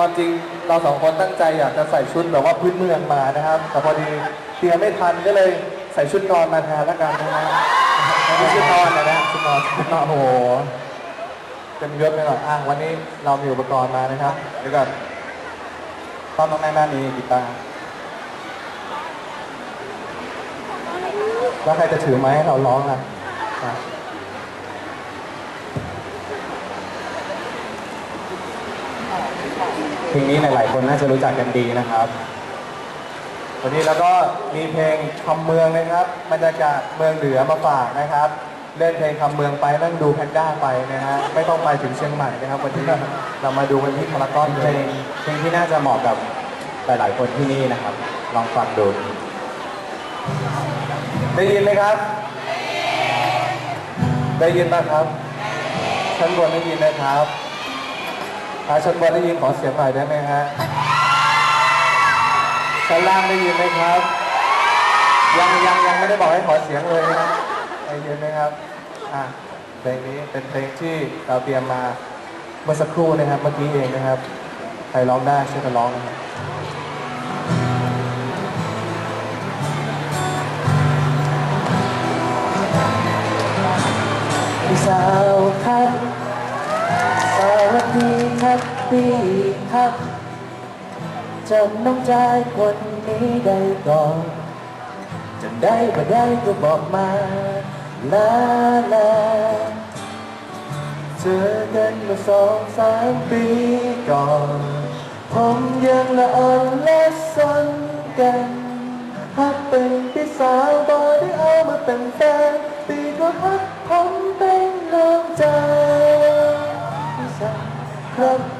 ความจริงเราสองคนตั้งใจอยากจะใส่ชุดแบบว่าพื้นเมืองมานะครับ แต่พอดีเตรียมไม่ทันก็เลยใส่ชุดนอนมาแทนล้วกันนะฮะไม่ใช่ชุดนอนนะนะชุดนอนชุดนอนโอ้โหเต็มยศไปหน่อยอะวันนี้เรามีอุปกรณ์มานะครับเดี๋ยวก่อนตอนน้องแม่ด้านนี้กีตาร์แล้วใครจะถือไม้ให้เราร้องอะ เพลงนี้หลาย ๆ คนน่าจะรู้จักกันดีนะครับวันนี้เราก็มีเพลงคำเมืองนะครับบรรยากาศเมืองเหนือมาฝากนะครับ เล่นเพลงคำเมืองไปนั่งดูแพนด้าไปนะฮะไม่ต้องไปถึงเชียงใหม่นะครับ วันนี้เรามาดูกันที่พารากอนเพลงเพลงที่น่าจะเหมาะกับหลาย ๆ คนที่นี่นะครับ ลองฟังดูได้ยินไหมครับ ได้ยินไหมครับชั้นบนได้ยินนะครับ อาชั้นบนได้ยินขอเสียงหน่อยได้ไหมฮะชั้นล่างได้ยินไหมครับ ยังยังยังไม่ได้บอกให้ขอเสียงเลยนะได้ยินไหมครับอะเพลงนี้เป็นเพลงที่เราเตรียมมาเมื่อสักครู่นะครับ เมื่อกี้เองนะครับ ใครร้องได้ช่วยกันร้องนะครับ ครับพี่ครับจำน้องชายคนนี้ได้ก่อนจำได้บ่ได้ก็บอกมาลาลาเจอกันมื่อสองสามปีก่อนผมยังละอ่อนและสนกันหากเป็นพี่สาวบอได้เอามาเป็นแฟนปีก็ฮักผมเป็นน้องใจพี่สาวครับ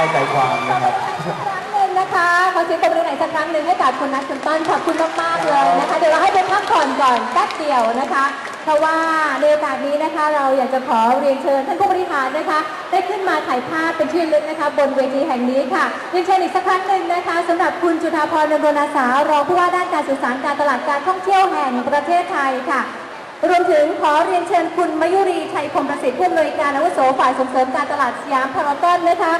ได้ใจความนะครับ ครั้งหนึ่งนะคะขอเสียงปรบมือหน่อยสักครั้งหนึ่งให้กับคุณนัทคุณต้นขอบคุณมากๆเลยนะคะ เดี๋ยวเราให้ไปพักผ่อนก่อนแป๊บเดียวนะคะ เพราะว่าในโอกาสนี้นะคะ เราอยากจะขอเรียนเชิญท่านผู้บริหารนะคะ ได้ขึ้นมาถ่ายภาพเป็นที่ระลึกนะคะ บนเวทีแห่งนี้ค่ะเรียนเชิญอีกสักครั้งหนึ่งนะคะสำหรับคุณจุฑาพรนนโรนาสารองผู้ว่าด้านการสื่อสารการตลาดการท่องเที่ยวแห่งประเทศไทยค่ะ รวมถึงขอเรียนเชิญคุณมยุรีชัยพรหมประสิทธิ์ผู้อำนวยการอาวุโสฝ่ายส่งเสริมการตลาดสยามพารากอนนะคะ